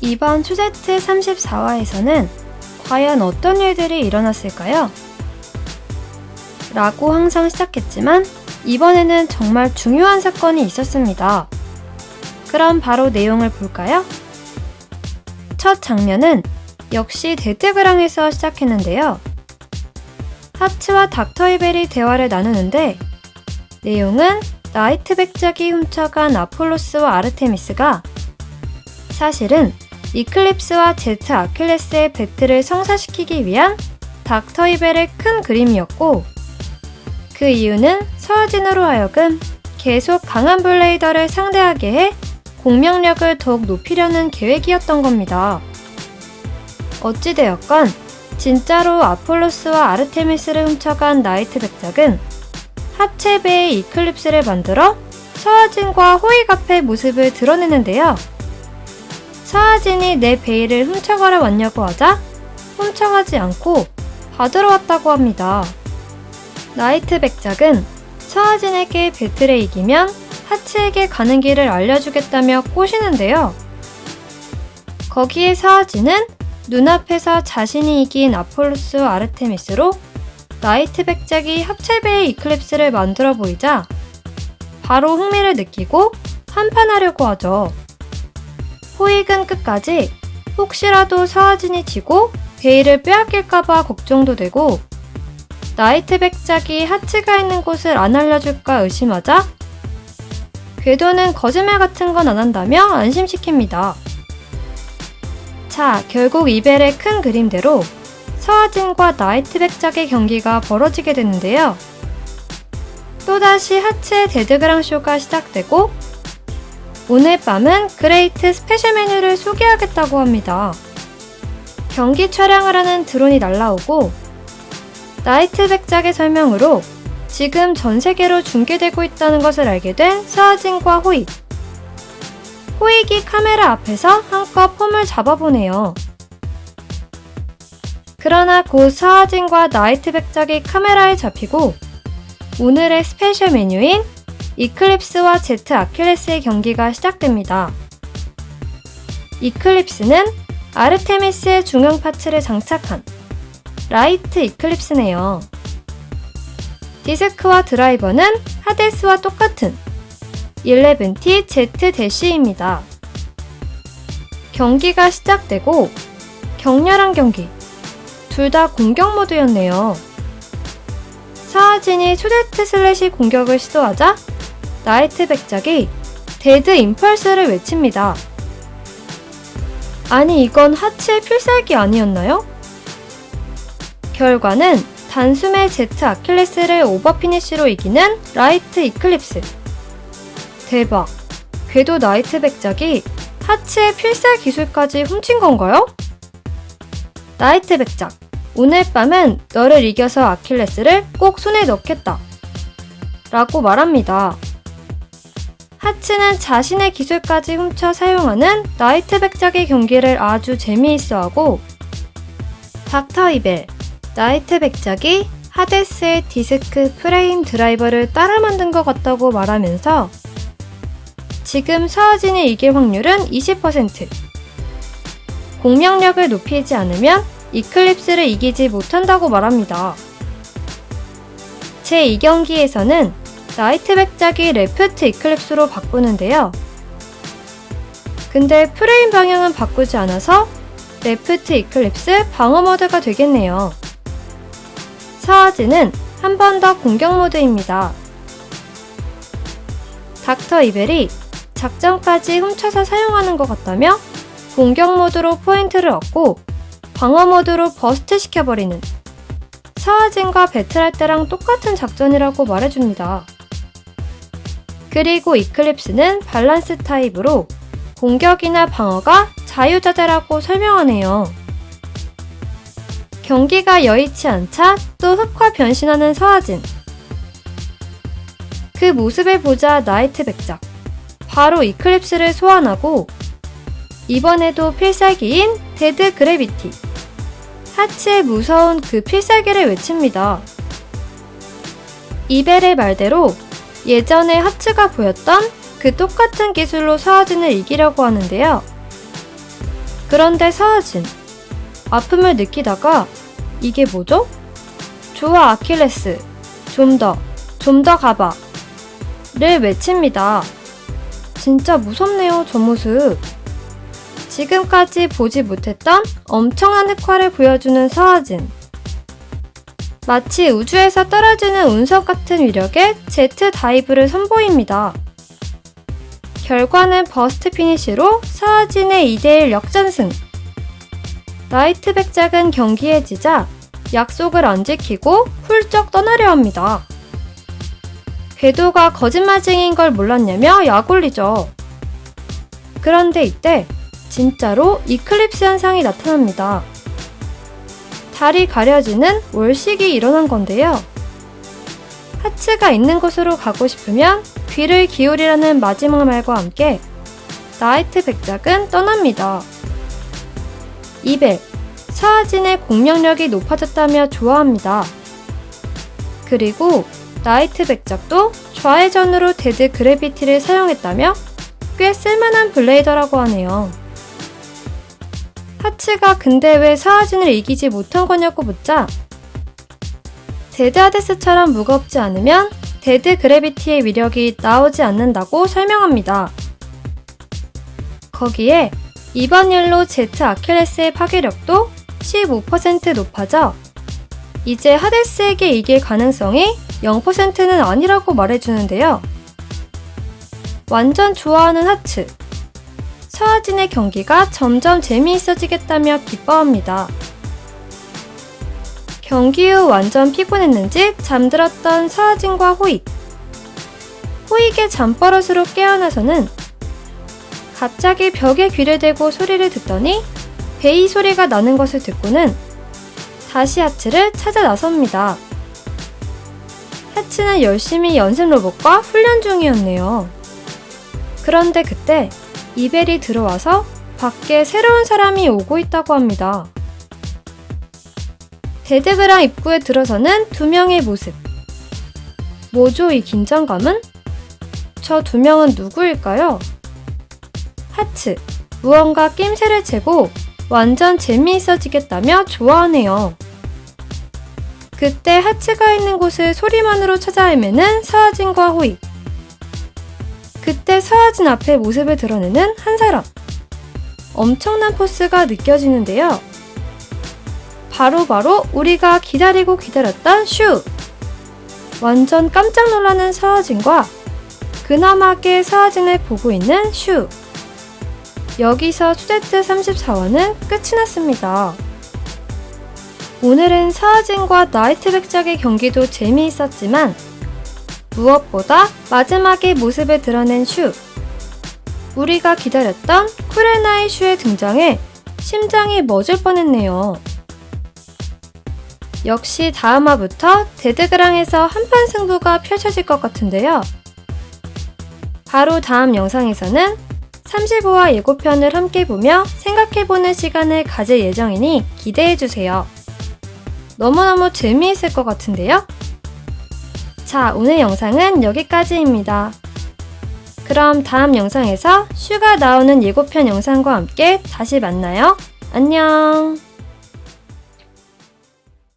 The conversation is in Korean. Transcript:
이번 추세트 34화에서는 과연 어떤 일들이 일어났을까요? 라고 항상 시작했지만 이번에는 정말 중요한 사건이 있었습니다. 그럼 바로 내용을 볼까요? 첫 장면은 역시 데드그랑에서 시작했는데요. 하츠와 닥터 이벨이 대화를 나누는데 내용은 나이트 백작이 훔쳐간 아폴로스와 아르테미스가 사실은 이클립스와 제트 아킬레스의 배틀을 성사시키기 위한 닥터 이벨의 큰 그림이었고 그 이유는 서아진으로 하여금 계속 강한 블레이더를 상대하게 해 공명력을 더욱 높이려는 계획이었던 겁니다. 어찌되었건 진짜로 아폴로스와 아르테미스를 훔쳐간 나이트 백작은 하체배의 이클립스를 만들어 서아진과 호익 앞의 모습을 드러내는데요. 서아진이 내 베일을 훔쳐가러 왔냐고 하자 훔쳐가지 않고 받으러 왔다고 합니다. 나이트 백작은 서아진에게 배틀에 이기면 하츠에게 가는 길을 알려주겠다며 꼬시는데요. 거기에 서아진은 눈앞에서 자신이 이긴 아폴로스 아르테미스로 나이트 백작이 합체배의 이클립스를 만들어 보이자 바로 흥미를 느끼고 한판하려고 하죠. 호익은 끝까지 혹시라도 서아진이 지고 베일을 빼앗길까봐 걱정도 되고 나이트 백작이 하츠가 있는 곳을 안 알려줄까 의심하자 궤도는 거짓말 같은 건 안 한다며 안심시킵니다. 자, 결국 이벨의 큰 그림대로 서아진과 나이트 백작의 경기가 벌어지게 되는데요. 또다시 하츠의 데드그랑 쇼가 시작되고 오늘 밤은 그레이트 스페셜 메뉴를 소개하겠다고 합니다. 경기 촬영을 하는 드론이 날라오고 나이트 백작의 설명으로 지금 전 세계로 중계되고 있다는 것을 알게 된 서아진과 호익. 호익이 카메라 앞에서 한껏 폼을 잡아보네요. 그러나 곧 서아진과 나이트 백작이 카메라에 잡히고 오늘의 스페셜 메뉴인 이클립스와 제트 아킬레스의 경기가 시작됩니다. 이클립스는 아르테미스의 중앙 파츠를 장착한 라이트 이클립스네요. 디스크와 드라이버는 하데스와 똑같은 11T Z 대시입니다. 경기가 시작되고 격렬한 경기. 둘 다 공격 모드였네요. 사하진이 초데트 슬래시 공격을 시도하자 나이트 백작이 데드 임펄스를 외칩니다. 아니 이건 하츠의 필살기 아니었나요? 결과는 단숨에 제트 아킬레스를 오버피니쉬로 이기는 라이트 이클립스. 대박. 궤도 나이트 백작이 하츠의 필살 기술까지 훔친 건가요? 나이트 백작. 오늘 밤은 너를 이겨서 아킬레스를 꼭 손에 넣겠다. 라고 말합니다. 하츠는 자신의 기술까지 훔쳐 사용하는 나이트 백작의 경기를 아주 재미있어 하고 닥터 이벨, 나이트 백작이 하데스의 디스크 프레임 드라이버를 따라 만든 것 같다고 말하면서 지금 서아진이 이길 확률은 20%. 공명력을 높이지 않으면 이클립스를 이기지 못한다고 말합니다. 제2경기에서는 나이트 백작이 레프트 이클립스로 바꾸는데요. 근데 프레임 방향은 바꾸지 않아서 레프트 이클립스 방어 모드가 되겠네요. 서아즈는 한 번 더 공격 모드입니다. 닥터 이벨이 작전까지 훔쳐서 사용하는 것 같다며 공격 모드로 포인트를 얻고 방어 모드로 버스트 시켜버리는 서아진과 배틀할 때랑 똑같은 작전이라고 말해줍니다. 그리고 이 클립스는 밸런스 타입으로 공격이나 방어가 자유자재라고 설명하네요. 경기가 여의치 않자 또 흑화 변신하는 서아진. 그 모습을 보자 나이트 백작. 바로 이클립스를 소환하고 이번에도 필살기인 데드 그래비티. 하츠의 무서운 그 필살기를 외칩니다. 이벨의 말대로 예전에 하츠가 보였던 그 똑같은 기술로 서아진을 이기려고 하는데요. 그런데 서하진 아픔을 느끼다가 이게 뭐죠? 좋아 아킬레스 좀 더, 좀 더 가봐 를 외칩니다. 진짜 무섭네요 저 모습. 지금까지 보지 못했던 엄청난 흑화를 보여주는 서하진. 마치 우주에서 떨어지는 운석 같은 위력의 제트 다이브를 선보입니다. 결과는 버스트 피니시로 서하진의 2대1 역전승. 라이트 백작은 경기에 지자 약속을 안 지키고 훌쩍 떠나려 합니다. 궤도가 거짓말쟁이인 걸 몰랐냐며 약올리죠. 그런데 이때 진짜로 이클립스 현상이 나타납니다. 달이 가려지는 월식이 일어난 건데요. 하츠가 있는 곳으로 가고 싶으면 귀를 기울이라는 마지막 말과 함께 나이트 백작은 떠납니다. 200. 서하진의 공명력이 높아졌다며 좋아합니다. 그리고 나이트 백작도 좌회전으로 데드 그래비티를 사용했다며 꽤 쓸만한 블레이더라고 하네요. 하츠가 근데 왜 서하진을 이기지 못한 거냐고 묻자 데드 하데스처럼 무겁지 않으면 데드 그래비티의 위력이 나오지 않는다고 설명합니다. 거기에 이번 일로 제트 아킬레스의 파괴력도 15% 높아져 이제 하데스에게 이길 가능성이 0%는 아니라고 말해주는데요. 완전 좋아하는 하츠. 서하진의 경기가 점점 재미있어지겠다며 기뻐합니다. 경기 후 완전 피곤했는지 잠들었던 서하진과 호익. 호익의 잠버릇으로 깨어나서는 갑자기 벽에 귀를 대고 소리를 듣더니 베이 소리가 나는 것을 듣고는 다시 하츠를 찾아 나섭니다. 하츠는 열심히 연습 로봇과 훈련 중이었네요. 그런데 그때 이벨이 들어와서 밖에 새로운 사람이 오고 있다고 합니다. 데드그랑 입구에 들어서는 두 명의 모습. 뭐죠, 이 긴장감은? 저 두 명은 누구일까요? 하츠, 무언가 낌새를 채고 완전 재미있어지겠다며 좋아하네요. 그때 하츠가 있는 곳을 소리만으로 찾아 헤매는 서하진과 호이. 그때 서하진 앞에 모습을 드러내는 한 사람. 엄청난 포스가 느껴지는데요. 바로바로 바로 우리가 기다리고 기다렸던 슈! 완전 깜짝 놀라는 서하진과 그나마게 서하진을 보고 있는 슈. 여기서 수제트 34화는 끝이 났습니다. 오늘은 서하진과 나이트 백작의 경기도 재미있었지만 무엇보다 마지막에 모습을 드러낸 슈. 우리가 기다렸던 쿠레나의 슈의 등장에 심장이 멎을 뻔했네요. 역시 다음 화부터 데드그랑에서 한판 승부가 펼쳐질 것 같은데요. 바로 다음 영상에서는 35화 예고편을 함께 보며 생각해보는 시간을 가질 예정이니 기대해주세요. 너무너무 재미있을 것 같은데요? 자, 오늘 영상은 여기까지입니다. 그럼 다음 영상에서 슈가 나오는 예고편 영상과 함께 다시 만나요. 안녕!